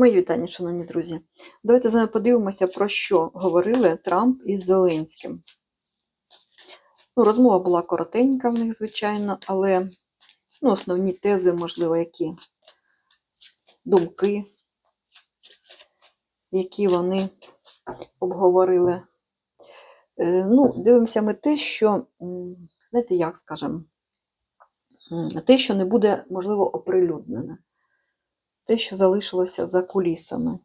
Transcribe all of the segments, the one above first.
Мої вітання, шановні друзі. Давайте з вами подивимося, про що говорили Трамп із Зеленським. Ну, розмова була коротенька в них, звичайно, але ну, основні тези, можливо, які думки, які вони обговорили. Е, Ну, дивимося ми те, що, знаєте, як скажемо, те, що не буде, можливо, оприлюднене те, що залишилося за кулісами.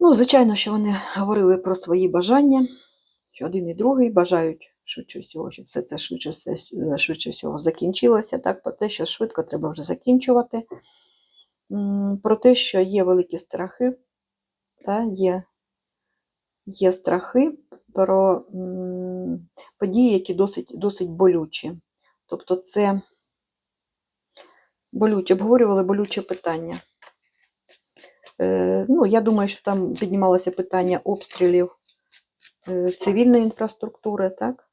Ну, звичайно, що вони говорили про свої бажання, що один і другий бажають швидше всього, щоб все це швидше, все- швидше всього закінчилося. Так, про те, що швидко треба вже закінчувати. Про те, що є великі страхи, та, є, є страхи про події, які досить, досить болючі. Тобто це болюче, обговорювали болюче питання. Е, ну, я думаю, що там піднімалося питання обстрілів е, цивільної інфраструктури, так?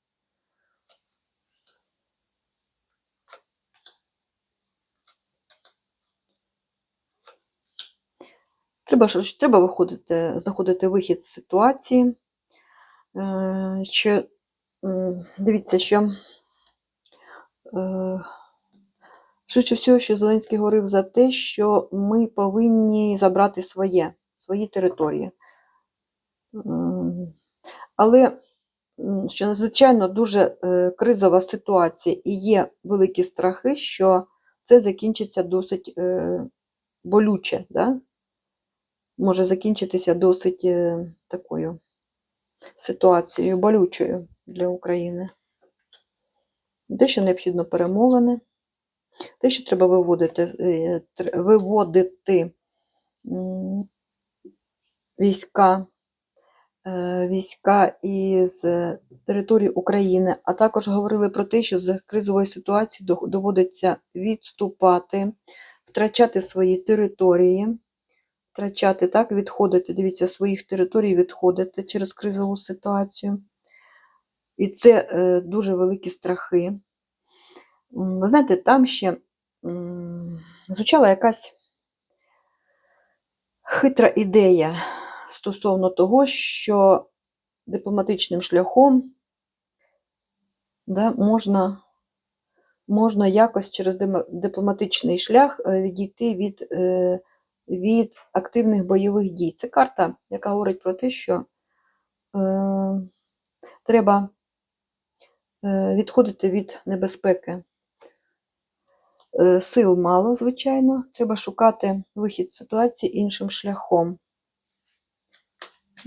Треба, треба виходити, знаходити вихід з ситуації. Е, що, дивіться, що е, швидше всього, що Зеленський говорив за те, що ми повинні забрати своє, свої території. Але що надзвичайно дуже е, кризова ситуація і є великі страхи, що це закінчиться досить е, болюче, да? може закінчитися досить е, такою ситуацією болючою для України. Те, що необхідно перемовини, те, що треба виводити, е, виводити війська, е, війська із е, території України, а також говорили про те, що з кризової ситуації доводиться відступати, втрачати свої території, втрачати, так, відходити, дивіться, своїх територій відходити через кризову ситуацію. І це е, дуже великі страхи. Ви знаєте, там ще м, звучала якась хитра ідея стосовно того, що дипломатичним шляхом да, можна, можна якось через дипломатичний шлях е, відійти від, е, від активних бойових дій. Це карта, яка говорить про те, що е, треба е, відходити від небезпеки. Е, Сил мало, звичайно, треба шукати вихід ситуації іншим шляхом.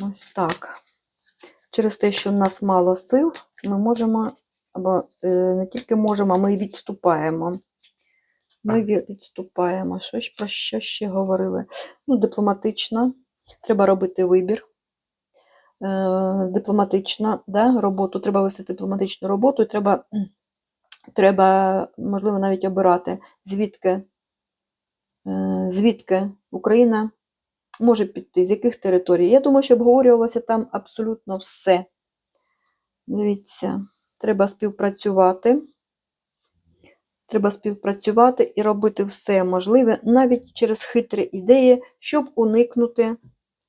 Ось так. Через те, що в нас мало сил, ми можемо, або е, не тільки можемо, а ми і відступаємо. Ми відступаємо. Що про що ще говорили? Ну, дипломатично. Треба робити вибір. Е, дипломатична да, роботу, треба вести дипломатичну роботу, треба, треба, можливо, навіть обирати, звідки, е, звідки Україна може піти, з яких територій. Я думаю, що обговорювалося там абсолютно все. Дивіться, треба співпрацювати. Треба співпрацювати і робити все можливе, навіть через хитрі ідеї, щоб уникнути,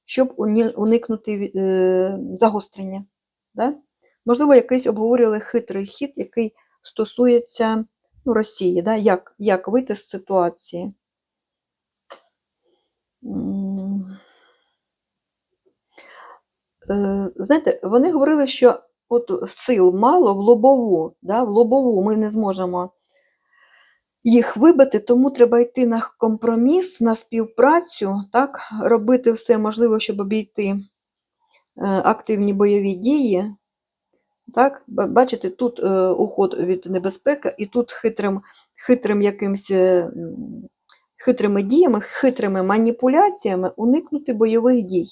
щоб уникнути е, загострення. Да? Можливо, якийсь обговорювали хитрий хід, який стосується ну, Росії, да? як, як вийти з ситуації. Е, Знаєте, вони говорили, що от сил мало в лобову, да? в лобову ми не зможемо їх вибити, тому треба йти на компроміс, на співпрацю, так? робити все можливе, щоб обійти е, активні бойові дії. Так? Бачите, тут е, уход від небезпеки, і тут хитрим, хитрим якимсь, е, хитрими діями, хитрими маніпуляціями уникнути бойових дій.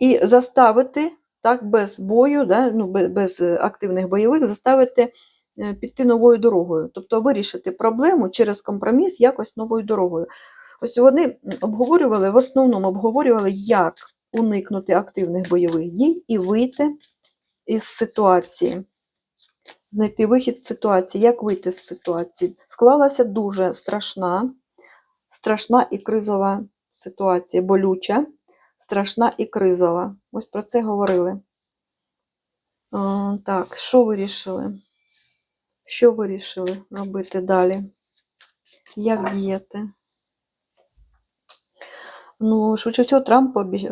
І заставити, так, без бою, да, ну, без, активних бойових, заставити піти новою дорогою. Тобто вирішити проблему через компроміс якось новою дорогою. Ось вони обговорювали, в основному обговорювали, як уникнути активних бойових дій і вийти із ситуації. знайти вихід з ситуації. Як вийти з ситуації? Склалася дуже страшна, страшна і кризова ситуація, болюча, страшна і кризова. Ось про це говорили. Так, що вирішили? Що вирішили робити далі? Як діяти? Ну, швидше всього, Трамп е,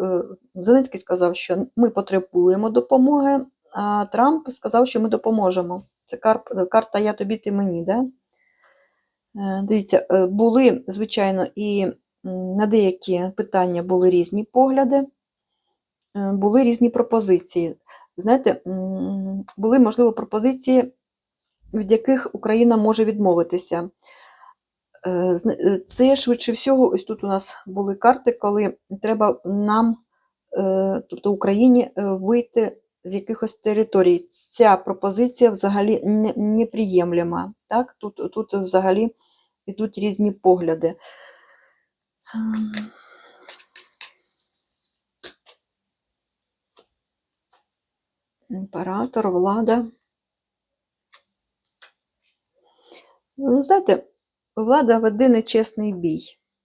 е, Зеленський сказав, що ми потребуємо допомоги, а Трамп сказав, що ми допоможемо. Це карта Я тобі, ти мені. Да? Е, Дивіться, були, звичайно, і на деякі питання були різні погляди, були різні пропозиції. Знаєте, були, можливо, пропозиції, від яких Україна може відмовитися. Е, е, Це швидше всього, ось тут у нас були карти, коли треба нам, е, тобто Україні, вийти з якихось територій. Ця пропозиція взагалі не- неприємлема. Так? Тут, тут взагалі йдуть різні погляди. Ем. Імператор, влада. Ну, знаєте, влада веде нечесний бій.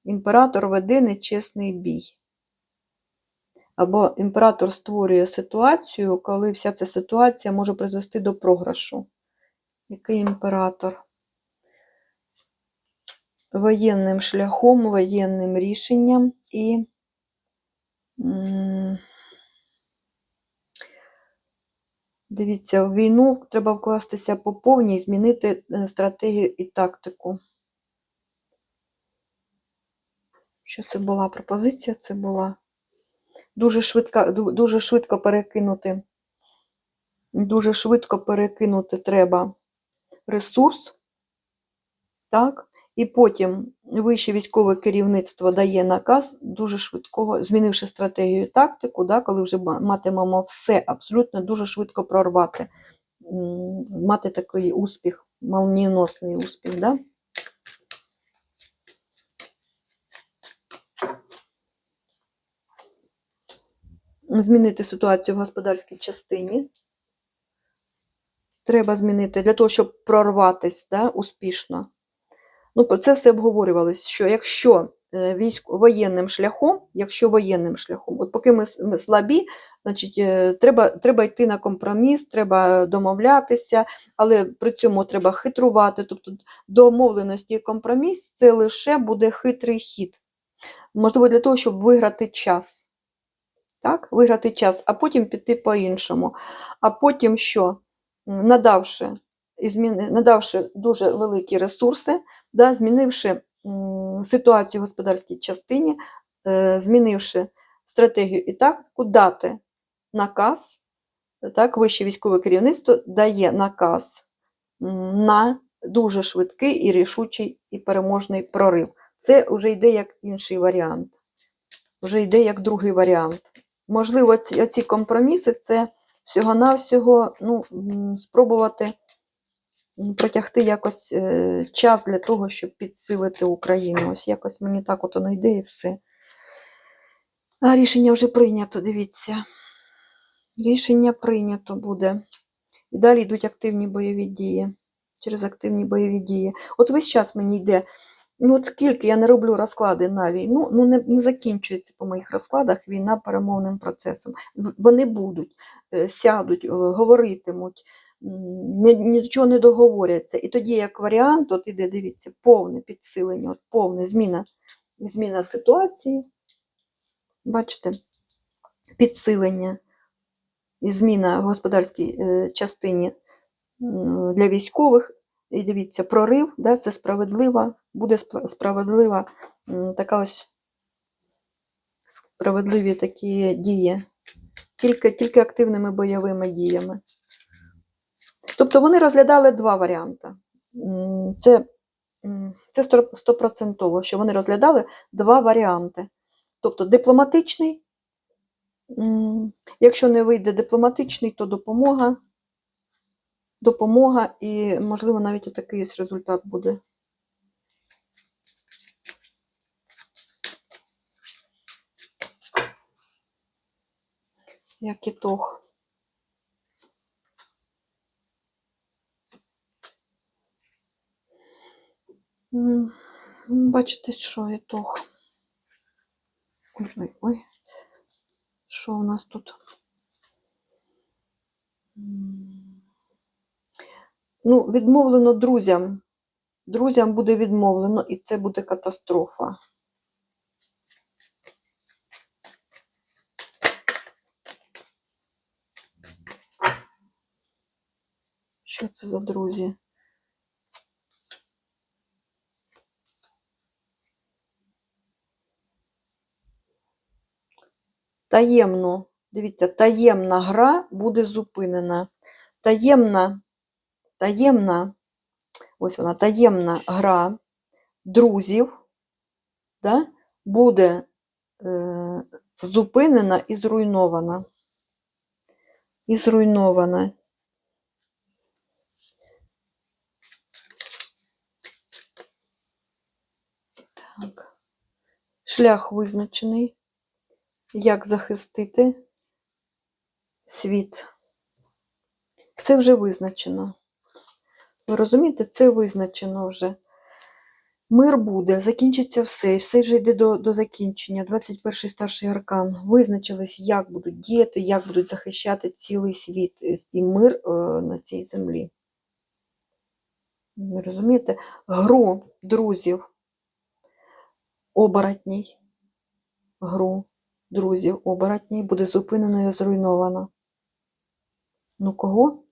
Імператор веде нечесний бій. Або імператор створює ситуацію, коли вся ця ситуація може призвести до програшу. Який імператор? Воєнним шляхом, воєнним рішенням і м, дивіться, в війну треба вкластися по повній і змінити е, стратегію і тактику. Що це була пропозиція? Це була дуже швидко, дуже швидко перекинути. Дуже швидко перекинути треба ресурс, так? І потім вище військове керівництво дає наказ дуже швидкого, змінивши стратегію і тактику, да, коли вже ма- матимемо все абсолютно дуже швидко прорвати, мати такий успіх, молнієносний успіх. Да? Змінити ситуацію в господарській частині. Треба змінити для того, щоб прорватися да, успішно. Ну, про це все обговорювалось, що якщо е, військ воєнним шляхом, якщо воєнним шляхом, от поки ми, ми слабі, значить, е, треба, треба йти на компроміс, треба домовлятися, але при цьому треба хитрувати. Тобто домовленості і компроміс це лише буде хитрий хід. Можливо, для того, щоб виграти час. Так? Виграти час, а потім піти по-іншому. А потім що? Надавши, надавши дуже великі ресурси, да, змінивши ситуацію в господарській частині, е, змінивши стратегію і тактику, дати наказ, так, вище військове керівництво дає наказ на дуже швидкий і рішучий і переможний прорив. Це вже йде як інший варіант. Вже йде як другий варіант. Можливо, ці, компроміси це всього-навсього ну, спробувати протягти якось е, час для того, щоб підсилити Україну. Ось якось мені так от воно йде і все. А рішення вже прийнято, дивіться. Рішення прийнято буде. І далі йдуть активні бойові дії. Через активні бойові дії. От весь час мені йде. Ну, от скільки я не роблю розклади на війну, ну не, не закінчується по моїх розкладах війна перемовним процесом. Вони будуть, е, сядуть, е, говоритимуть, нічого не договоряться. І тоді, як варіант, от іде, дивіться, повне підсилення, от повне зміна, зміна ситуації. Бачите, підсилення і зміна в господарській е, частині для військових. І дивіться, прорив, да, це справедлива, буде справедлива така ось справедливі такі дії. Тільки, тільки активними бойовими діями. Тобто вони розглядали два варіанти. Це, це стопроцентово, що вони розглядали два варіанти. Тобто дипломатичний, якщо не вийде дипломатичний, то допомога. Допомога і, можливо, навіть отакий результат буде. Як ітог. Бачите, що ітог. Ой, ой. Що у нас тут? Ну, відмовлено друзям. Друзям буде відмовлено, і це буде катастрофа. Що це за друзі? Таємно, дивіться, таємна гра буде зупинена. Таємна, таємна, ось вона, таємна гра друзів да, буде е, зупинена і зруйнована. І зруйнована. Так. Шлях визначений. Як захистити світ. Це вже визначено. Ви розумієте, це визначено вже. Мир буде, закінчиться все, все вже йде до, до закінчення. 21-й старший аркан. Визначились, як будуть діяти, як будуть захищати цілий світ і мир е, на цій землі. Розумієте? Гру друзів оборотній. Гру друзів оборотній буде зупинено і зруйновано. Ну кого?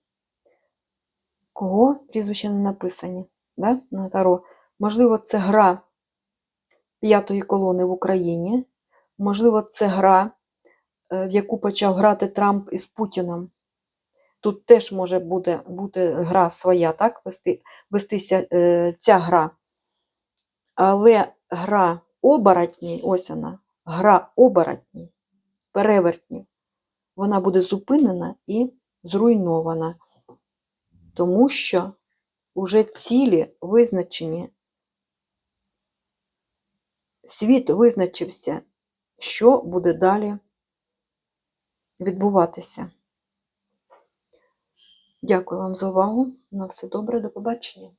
Кого? Прізвища не написані да? на Таро. Можливо, це гра п'ятої колони в Україні. Можливо, це гра, е, в яку почав грати Трамп із Путіном. Тут теж може бути, бути гра своя, так? Вести, вестися е, ця гра. Але гра оборотній, ось вона, гра оборотній, перевертнів, вона буде зупинена і зруйнована. Тому що вже цілі визначені, світ визначився, що буде далі відбуватися. Дякую вам за увагу. На все добре, до побачення.